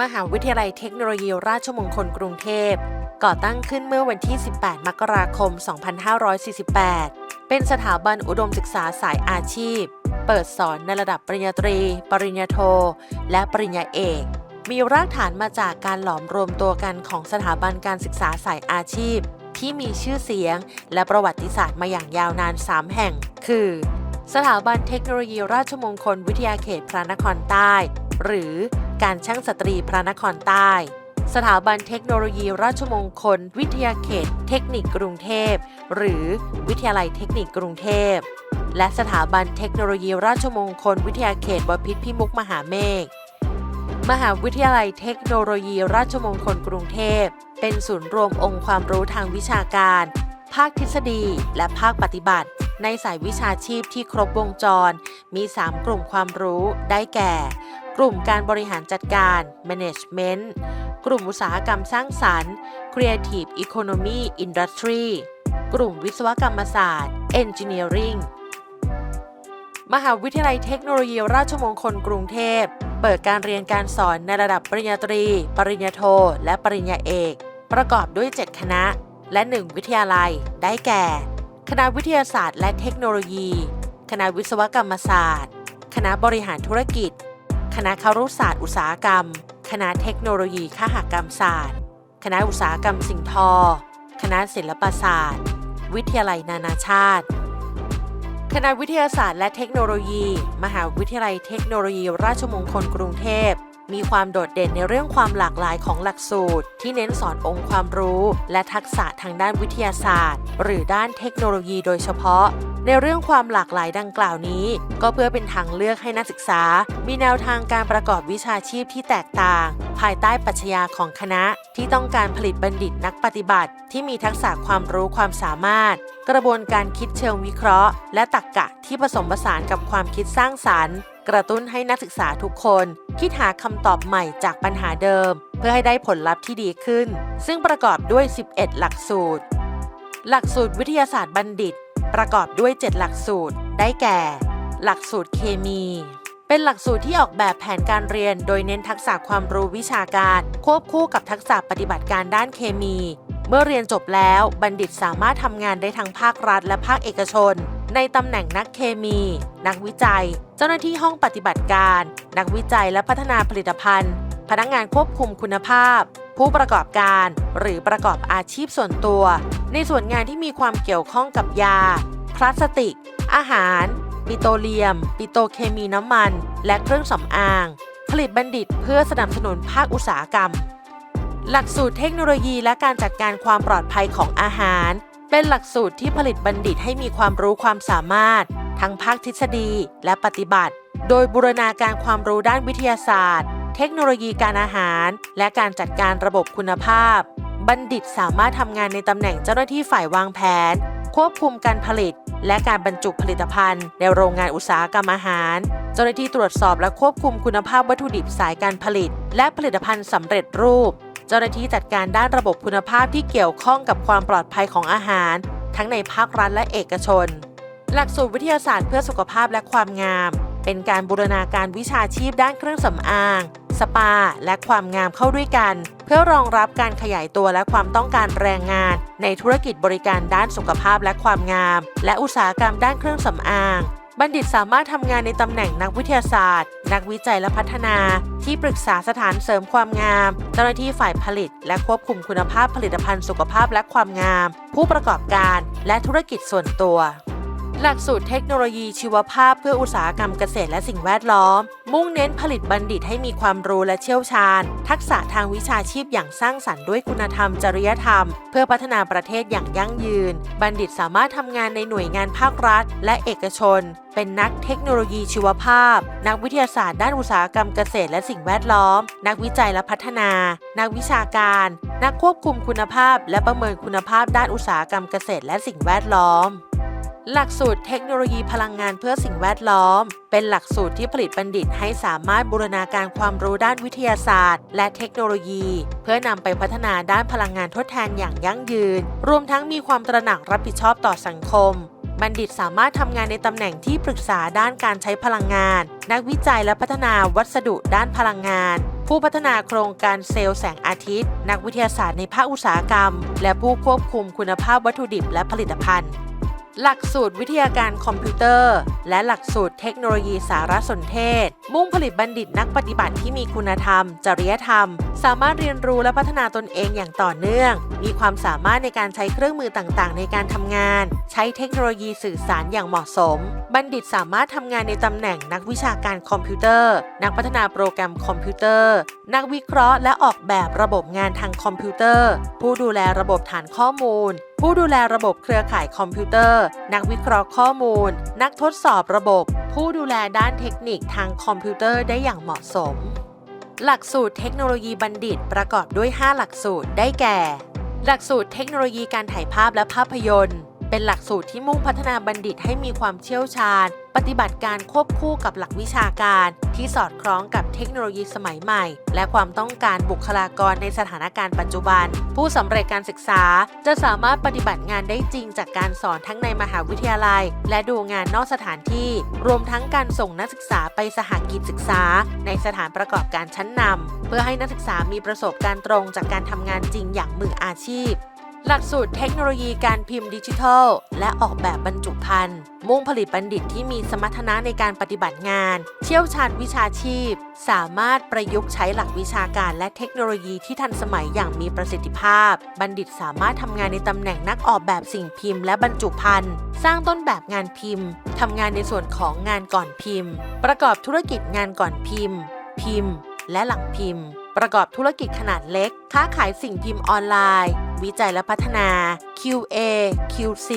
มหาวิทยาลัยเทคโนโลยีราชมงคลกรุงเทพ ก่อตั้งขึ้นเมื่อวันที่ 18 มกราคม 2548 เป็นสถาบันอุดมศึกษาสายอาชีพ เปิดสอนในระดับปริญญาตรี ปริญญาโท และปริญญาเอก มีรากฐานมาจากการหลอมรวมตัวกันของสถาบันการศึกษาสายอาชีพ ที่มีชื่อเสียง และประวัติศาสตร์มาอย่างยาวนาน 3 แห่ง คือ สถาบันเทคโนโลยีราชมงคลวิทยาเขตพระนครใต้ หรือ การช่างสตรีพระนครใต้ สถาบันเทคโนโลยีราชมงคล วิทยาเขต เทคนิคกรุงเทพ หรือวิทยาลัยเทคนิคกรุงเทพ และสถาบันเทคโนโลยีราชมงคล วิทยาเขตบพิตรพิมุกมหาเมฆมหาวิทยาลัยเทคโนโลยีราชมงคลกรุงเทพ เป็นศูนย์รวมองค์ความรู้ทางวิชาการ ภาคทฤษฎี และภาคปฏิบัติ ในสายวิชาชีพที่ครบวงจร มี 3 กลุ่มความรู้ได้แก่ กลุ่มการบริหารจัดการ Management กลุ่มอุตสาหกรรมสร้างสรรค์ Creative Economy Industry กลุ่มวิศวกรรมศาสตร์ Engineering มหาวิทยาลัยเทคโนโลยีราชมงคลกรุงเทพ เปิดการเรียนการสอนในระดับปริญญาตรี ปริญญาโท และปริญญาเอก ประกอบด้วย 7 คณะ และ 1 วิทยาลัย ได้แก่ คณะวิทยาศาสตร์และเทคโนโลยี คณะวิศวกรรมศาสตร์ คณะบริหารธุรกิจ คณะครุศาสตร์อุตสาหกรรม คณะเทคโนโลยีคหกรรมศาสตร์ คณะอุตสาหกรรมสิ่งทอ คณะศิลปศาสตร์ วิทยาลัยนานาชาติ คณะวิทยาศาสตร์และเทคโนโลยี มหาวิทยาลัยเทคโนโลยี ราชมงคลกรุงเทพ มีความโดดเด่นในเรื่องความหลากหลายของหลักสูตร ที่เน้นสอนองค์ความรู้ และทักษะทางด้านวิทยาศาสตร์ หรือด้านเทคโนโลยีโดยเฉพาะ ในเรื่องความหลากหลายดังกล่าวนี้ ก็เพื่อเป็นทางเลือกให้นักศึกษา มีแนวทางการประกอบวิชาชีพที่แตกต่าง ภายใต้ปรัชญาของคณะ ที่ต้องการผลิตบัณฑิตนักปฏิบัติ ที่มีทักษะความรู้ความสามารถ กระบวนการคิดเชิงวิเคราะห์ และตรรกกะที่ผสมผสานกับความคิดสร้างสรรค์ กระตุ้นให้นักศึกษาทุกคน คิดหาคำตอบใหม่จากปัญหาเดิม เพื่อให้ได้ผลลัพธ์ที่ดีขึ้น ซึ่งประกอบด้วย 11 หลักสูตร หลักสูตรวิทยาศาสตร์บัณฑิต ประกอบด้วย 7 หลักสูตร ได้แก่ หลักสูตรเคมี เป็นหลักสูตรที่ออกแบบแผนการเรียน โดยเน้นทักษะความรู้วิชาการ ควบคู่กับทักษะปฏิบัติการด้านเคมี เมื่อเรียนจบแล้วบัณฑิตสามารถทำงานได้ทั้งภาครัฐและภาคเอกชน ในตำแหน่งนักเคมี นักวิจัย เจ้าหน้าที่ห้องปฏิบัติการ นักวิจัยและพัฒนาผลิตภัณฑ์ พนักงานควบคุมคุณภาพ ผู้ประกอบการ หรือประกอบอาชีพส่วนตัว ในส่วนงานที่มีความเกี่ยวข้องกับยา พลาสติก อาหาร ปิโตรเลียม ปิโตเคมีน้ำมัน และเครื่องสำอาง ผลิตบัณฑิตเพื่อสนับสนุนภาคอุตสาหกรรมหลักสูตรเทคโนโลยีและการจัดการความปลอดภัยของอาหาร เป็นหลักสูตรที่ผลิตบัณฑิตให้มีความรู้ความสามารถ ทั้งภาคทฤษฎีและปฏิบัติ โดยบูรณาการความรู้ด้านวิทยาศาสตร์ เทคโนโลยีการอาหาร และการจัดการระบบคุณภาพ บัณฑิตสามารถทำงานในตำแหน่งเจ้าหน้าที่ฝ่ายวางแผน ควบคุมการผลิต และการบรรจุผลิตภัณฑ์ ในโรงงานอุตสาหกรรมอาหาร เจ้าหน้าที่ตรวจสอบและควบคุมคุณภาพวัตถุดิบสายการผลิต และผลิตภัณฑ์สำเร็จรูป เจ้าหน้าที่จัดการด้านระบบคุณภาพที่เกี่ยวข้องกับความปลอดภัยของอาหาร ทั้งในภาครัฐและเอกชน หลักสูตรวิทยาศาสตร์เพื่อสุขภาพและความงาม เป็นการบูรณาการวิชาชีพด้านเครื่องสำอาง สปา และความงามเข้าด้วยกัน เพื่อรองรับการขยายตัวและความต้องการแรงงาน ในธุรกิจบริการด้านสุขภาพและความงาม และอุตสาหกรรมด้านเครื่องสำอาง บัณฑิตสามารถทำงานในตำแหน่งนักวิทยาศาสตร์ นักวิจัยและพัฒนา ที่ปรึกษาสถานเสริมความงาม เจ้าหน้าที่ฝ่ายผลิต และควบคุมคุณภาพผลิตภัณฑ์สุขภาพและความงาม ผู้ประกอบการ และธุรกิจส่วนตัว หลักสูตรเทคโนโลยีชีวภาพเพื่ออุตสาหกรรมเกษตรและสิ่งแวดล้อม มุ่งเน้นผลิตบัณฑิตให้มีความรู้และเชี่ยวชาญ ทักษะทางวิชาชีพอย่างสร้างสรรค์ด้วยคุณธรรมจริยธรรม เพื่อพัฒนาประเทศอย่างยั่งยืน บัณฑิตสามารถทำงานในหน่วยงานภาครัฐ และเอกชน เป็นนักเทคโนโลยีชีวภาพ นักวิทยาศาสตร์ด้านอุตสาหกรรมเกษตรและสิ่งแวดล้อม นักวิจัยและพัฒนา นักวิชาการ นักควบคุมคุณภาพ และประเมินคุณภาพด้านอุตสาหกรรมเกษตรและสิ่งแวดล้อม หลักสูตรเทคโนโลยีพลังงานเพื่อสิ่งแวดล้อม เป็นหลักสูตรที่ผลิตบัณฑิตให้สามารถบูรณาการความรู้ด้านวิทยาศาสตร์ และเทคโนโลยี เพื่อนำไปพัฒนาด้านพลังงานทดแทนอย่างยั่งยืน รวมทั้งมีความตระหนักรับผิดชอบต่อสังคม บัณฑิตสามารถทำงานในตำแหน่งที่ปรึกษาด้านการใช้พลังงาน นักวิจัยและพัฒนาวัสดุด้านพลังงานผู้พัฒนาโครงการเซลล์แสงอาทิตย์ นักวิทยาศาสตร์ในภาคอุตสาหกรรม และผู้ควบคุมคุณภาพวัตถุดิบและผลิตภัณฑ์ หลักสูตรวิทยาการคอมพิวเตอร์ และหลักสูตรเทคโนโลยีสารสนเทศ มุ่งผลิตบัณฑิตนักปฏิบัติที่มีคุณธรรม จริยธรรม สามารถเรียนรู้และพัฒนาตนเองอย่างต่อเนื่อง มีความสามารถในการใช้เครื่องมือต่างๆ ในการทำงาน ใช้เทคโนโลยีสื่อสารอย่างเหมาะสม บัณฑิตสามารถทำงานในตำแหน่งนักวิชาการคอมพิวเตอร์ นักพัฒนาโปรแกรมคอมพิวเตอร์ นักวิเคราะห์และออกแบบระบบงานทางคอมพิวเตอร์ ผู้ดูแลระบบฐานข้อมูล ผู้ดูแลระบบเครือข่ายคอมพิวเตอร์ นักวิเคราะห์ข้อมูล นักทดสอบระบบ ผู้ดูแลด้านเทคนิคทางคอมพิวเตอร์ได้อย่างเหมาะสม หลักสูตรเทคโนโลยีบัณฑิตประกอบด้วย 5 หลักสูตรได้แก่ หลักสูตรเทคโนโลยีการถ่ายภาพและภาพยนตร์ เป็นหลักสูตรที่มุ่งพัฒนาบัณฑิตให้มีความเชี่ยวชาญ ปฏิบัติการควบคู่กับหลักวิชาการ ที่สอดคล้องกับเทคโนโลยีสมัยใหม่ และความต้องการบุคลากรในสถานการณ์ปัจจุบัน ผู้สำเร็จการศึกษาจะสามารถปฏิบัติงานได้จริงจากการสอนทั้งในมหาวิทยาลัย และดูงานนอกสถานที่ รวมทั้งการส่งนักศึกษาไปสหกิจศึกษา ในสถานประกอบการชั้นนำเพื่อให้นักศึกษามีประสบการณ์ตรงจากการทำงานจริงอย่างมืออาชีพ หลักสูตรเทคโนโลยีการพิมพ์ดิจิทัล และออกแบบบรรจุภัณฑ์ มุ่งผลิตบัณฑิตที่มีสมรรถนะในการปฏิบัติงาน เชี่ยวชาญวิชาชีพ สามารถประยุกต์ใช้หลักวิชาการและเทคโนโลยีที่ทันสมัยอย่างมีประสิทธิภาพ บัณฑิตสามารถทำงานในตำแหน่งนักออกแบบสิ่งพิมพ์และบรรจุภัณฑ์ สร้างต้นแบบงานพิมพ์ทำงานในส่วนของงานก่อนพิมพ์ ประกอบธุรกิจงานก่อนพิมพ์ พิมพ์ และหลังพิมพ์ ประกอบธุรกิจขนาดเล็ก ค้าขายสิ่งพิมพ์ออนไลน์ วิจัยและพัฒนา QA QC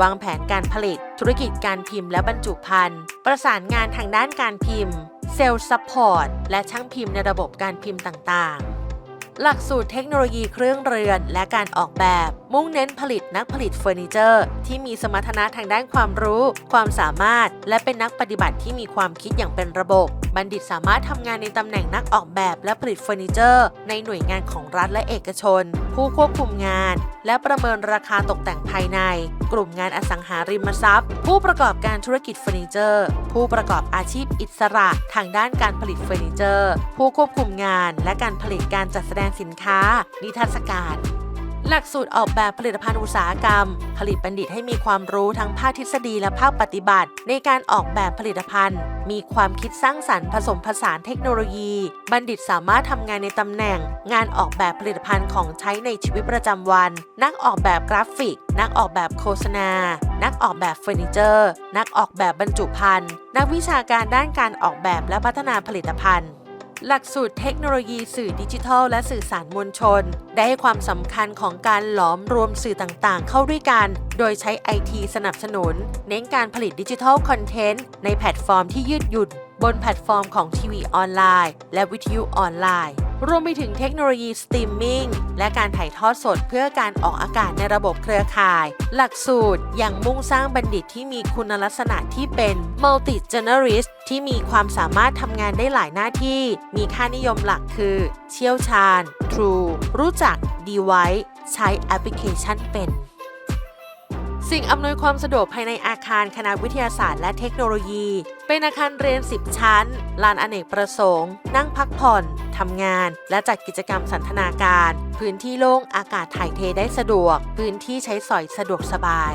วางแผนการผลิต ธุรกิจการพิมพ์และบรรจุภัณฑ์ ประสานงานทางด้านการพิมพ์ เซลล์ซัพพอร์ต และช่างพิมพ์ในระบบการพิมพ์ต่างๆ หลักสูตรเทคโนโลยีเครื่องเรือนและการออกแบบมุ่งเน้นผลิตนักผลิตเฟอร์นิเจอร์ ที่มีสมรรถนะทางด้านความรู้ ความสามารถ และเป็นนักปฏิบัติที่มีความคิดอย่างเป็นระบบ บัณฑิตสามารถทำงานในตำแหน่งนักออกแบบและผลิตเฟอร์นิเจอร์ ในหน่วยงานของรัฐและเอกชน ผู้ควบคุมงาน และประเมินราคาตกแต่งภายใน กลุ่มงานอสังหาริมทรัพย์ ผู้ประกอบการธุรกิจเฟอร์นิเจอร์ ผู้ประกอบอาชีพอิสระทางด้านการผลิตเฟอร์นิเจอร์ ผู้ควบคุมงาน และการผลิตการจัดแสดงสินค้า นิทรรศการ หลักสูตรออกแบบผลิตภัณฑ์อุตสาหกรรม ผลิตบัณฑิตให้มีความรู้ทั้งภาคทฤษฎีและภาคปฏิบัติ ในการออกแบบผลิตภัณฑ์ มีความคิดสร้างสรรค์ผสมผสานเทคโนโลยี บัณฑิตสามารถทำงานในตำแหน่ง งานออกแบบผลิตภัณฑ์ของใช้ในชีวิตประจำวัน นักออกแบบกราฟิก นักออกแบบโฆษณา นักออกแบบเฟอร์นิเจอร์ นักออกแบบบรรจุภัณฑ์ นักวิชาการด้านการออกแบบและพัฒนาผลิตภัณฑ์ หลักสูตรเทคโนโลยีสื่อดิจิทัล และสื่อสารมวลชน ได้ให้ความสำคัญของการหลอมรวมสื่อต่างๆ เข้าด้วยกัน โดยใช้ไอทีสนับสนุน เน้นการผลิตดิจิทัลคอนเทนต์ในแพลตฟอร์มที่ยืดหยุ่น บนแพลตฟอร์มของทีวีออนไลน์ และวิทยุออนไลน์ รวมไปถึงเทคโนโลยีสตรีมมิ่งและการถ่ายทอดสดเพื่อการออกอากาศในระบบเครือข่าย หลักสูตรยังมุ่งสร้างบัณฑิตที่มีคุณลักษณะที่เป็น multi generalist ที่มีความสามารถทำงานได้หลายหน้าที่ มีค่านิยมหลักคือ เชี่ยวชาญ True รู้จัก Device ใช้แอปพลิเคชันเป็น สิ่งอำนวยความสะดวกภายในอาคารคณะวิทยาศาสตร์และเทคโนโลยี เป็นอาคารเรียน 10 ชั้น ลานอเนกประสงค์ นั่งพักผ่อน ทำงาน และจัดกิจกรรมสันทนาการ พื้นที่โล่งอากาศถ่ายเทได้สะดวก พื้นที่ใช้สอยสะดวกสบาย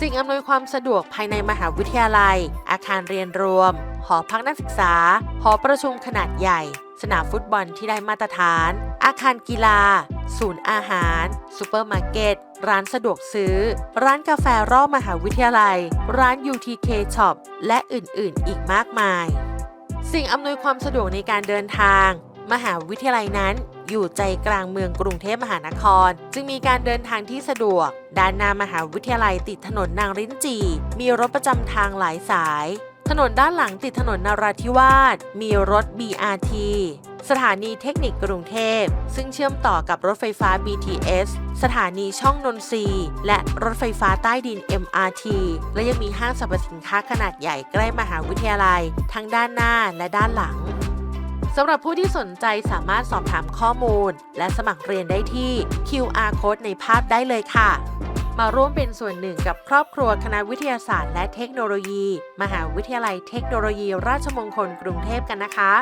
สิ่งอำนวยความสะดวกภายในมหาวิทยาลัย อาคารเรียนรวม หอพักนักศึกษา หอประชุมขนาดใหญ่ สนามฟุตบอลที่ได้มาตรฐาน อาคารกีฬา ศูนย์อาหารซูเปอร์มาร์เก็ต ร้านสะดวกซื้อ ร้านกาแฟรอบมหาวิทยาลัย ร้าน UTK Shop และอื่นๆ อีกมากมาย สิ่งอำนวยความสะดวกในการเดินทาง มหาวิทยาลัยนั้นอยู่ใจกลางเมืองกรุงเทพมหานคร จึงมีการเดินทางที่สะดวก ด้านหน้ามหาวิทยาลัยติดถนนนางริ้นจี มีรถประจำทางหลายสาย ถนนด้านหลังติดถนนนาราธิวาส มีรถ BRT สถานีเทคนิคกรุงเทพ ซึ่งเชื่อมต่อกับรถไฟฟ้า BTS สถานีช่องนนทรีและรถไฟฟ้าใต้ดิน MRT และยังมีห้างสรรพสินค้าขนาดใหญ่ใกล้มหาวิทยาลัย ทั้งด้านหน้าและด้านหลังสำหรับผู้ที่สนใจสามารถสอบถามข้อมูล และสมัครเรียนได้ที่ QR code ในภาพได้เลยค่ะ มาร่วมเป็นส่วนหนึ่งกับครอบครัวคณะวิทยาศาสตร์และเทคโนโลยี มหาวิทยาลัยเทคโนโลยี ราชมงคลกรุงเทพกันนะคะ